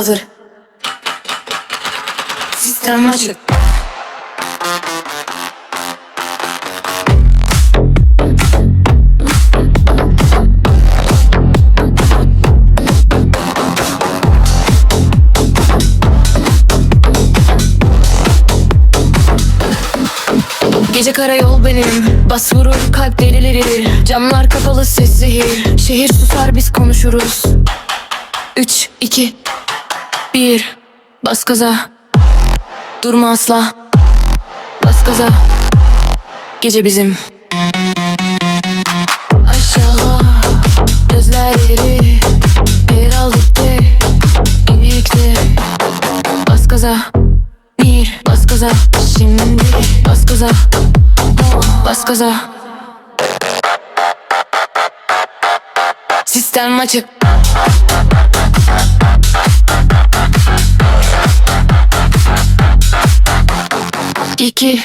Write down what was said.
Hazır. Sistem açık. Gece karayol benim Bas vurur kalp delirir Camlar kapalı ses zehir Şehir susar biz konuşuruz 3, 2, 1 Bas gaza. Durma asla. Bas gaza. Gece bizim. Aşağı Gözleri Bir al gitti İlikti Bas gaza. Bir Bas gaza. Şimdi Bas gaza. Bas gaza. Sistem açık İki